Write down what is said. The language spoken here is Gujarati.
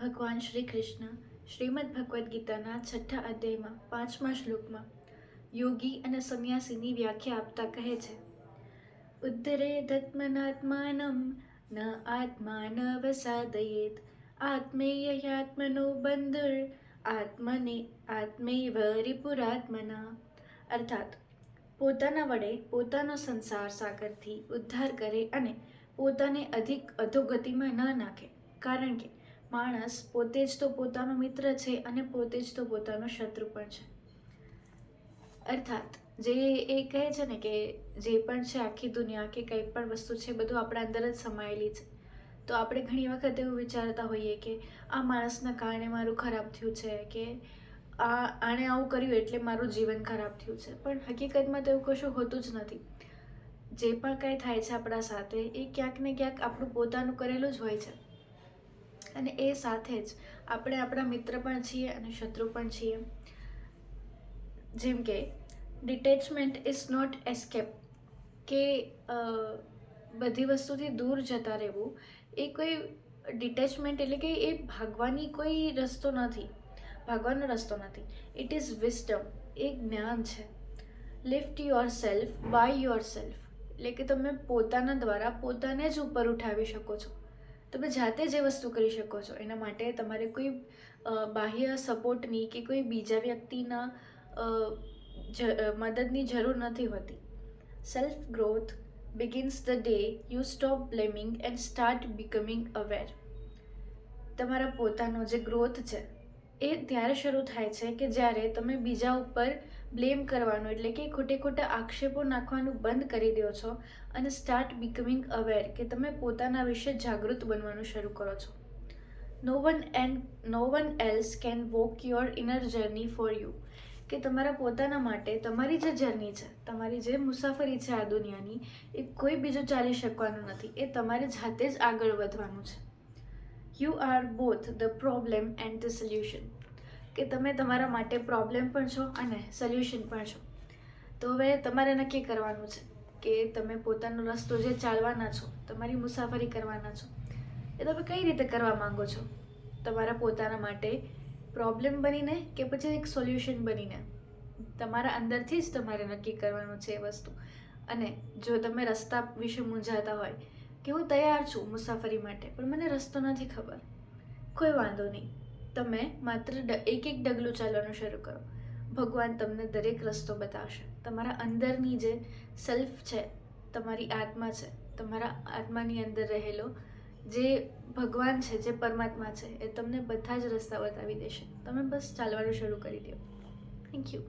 ભગવાન શ્રી કૃષ્ણ, શ્રીમદ ભગવદ્ ગીતાના છઠ્ઠા અધ્યાયમાં પાંચમા શ્લોકમાં યોગી અને સંન્યાસીની વ્યાખ્યા આપતા કહે છે, ઉદ્ધરે ધત્મનાત્માનમ ન આત્માન વસાદયેત આત્મેયાત્મનો બંધુર આત્મને, આત્મૈવ રિપુરાત્મના. અર્થાત, પોતાના વડે પોતાનો સંસાર સાગરથી ઉદ્ધાર કરે અને પોતાને અધિક અધોગતિમાં ન નાખે. કારણ કે માણસ પોતે જ તો પોતાનો મિત્ર છે અને પોતે જ તો પોતાનો શત્રુ પણ છે. અર્થાત, જે એ કહે છે ને કે જે પણ છે આખી દુનિયા કે કંઈ પણ વસ્તુ છે, બધું આપણા અંદર જ સમાયેલી છે. તો આપણે ઘણી વખત એવું વિચારતા હોઈએ કે આ માણસના કારણે મારું ખરાબ થયું છે કે આ આણે આવું કર્યું એટલે મારું જીવન ખરાબ થયું છે. પણ હકીકતમાં તો એવું કશું હોતું જ નથી. જે પણ કંઈ થાય છે આપણા સાથે, એ ક્યાંક ને ક્યાંક આપણું પોતાનું કરેલું જ હોય છે. અને એ સાથે જ આપણે આપણા મિત્ર પણ છીએ અને શત્રુ પણ છીએ. જેમ કે ડિટેચમેન્ટ ઇઝ નોટ એસ્કેપ કે બધી વસ્તુથી દૂર જતા રહેવું એ કોઈ ડિટેચમેન્ટ એટલે કે એ ભાગવાની કોઈ રસ્તો નથી. ભાગવાનો રસ્તો નથી. ઇટ ઇઝ વિસ્ડમ એ જ્ઞાન છે. Lift yourself by yourself એટલે કે તમે પોતાના દ્વારા પોતાને જ ઉપર ઉઠાવી શકો છો. તમે જાતે જે વસ્તુ કરી શકો છો, એના માટે તમારે કોઈ બાહ્ય સપોર્ટની કે કોઈ બીજા વ્યક્તિના મદદની જરૂર નથી હોતી. Self growth begins the day you stop blaming and start becoming aware તમારા પોતાનો જે ગ્રોથ છે, એ ત્યારે શરૂ થાય છે કે જ્યારે તમે બીજા ઉપર બ્લેમ કરવાનું, એટલે કે ખોટે ખોટા આક્ષેપો નાખવાનું બંધ કરી દો છો અને સ્ટાર્ટ બિકમિંગ અવેર કે તમે પોતાના વિશે જાગૃત બનવાનું શરૂ કરો છો. No one and no one else can walk your inner journey for you કે તમારા પોતાના માટે તમારી જે જર્ની છે, તમારી જે મુસાફરી છે આ દુનિયાની, એ કોઈ બીજું ચાલી શકવાનું નથી, એ તમારે જાતે જ આગળ વધવાનું છે. You are both the problem and the solution કે તમે તમારા માટે પ્રોબ્લેમ પણ છો અને સોલ્યુશન પણ છો. તો હવે તમારે નક્કી કરવાનું છે કે તમે પોતાનો રસ્તો જે ચાલવાના છો, તમારી મુસાફરી કરવાના છો, એ તમે કઈ રીતે કરવા માંગો છો? તમારા પોતાના માટે પ્રોબ્લેમ બનીને કે પછી એક સોલ્યુશન બનીને? તમારા અંદરથી જ તમારે નક્કી કરવાનું છે એ વસ્તુ. અને જો તમે રસ્તા વિશે મૂંઝાતા હોય કે હું તૈયાર છું મુસાફરી માટે, પણ મને રસ્તો નથી ખબર, કોઈ વાંધો નહીં. તમે માત્ર એક એક ડગલું ચાલવાનું શરૂ કરો. ભગવાન તમને દરેક રસ્તો બતાવશે. તમારા અંદરની જે સેલ્ફ છે, તમારી આત્મા છે, તમારા આત્માની અંદર રહેલો જે ભગવાન છે, જે પરમાત્મા છે, એ તમને બધા જ રસ્તા બતાવી દેશે. તમે બસ ચાલવાનું શરૂ કરી દો. Thank you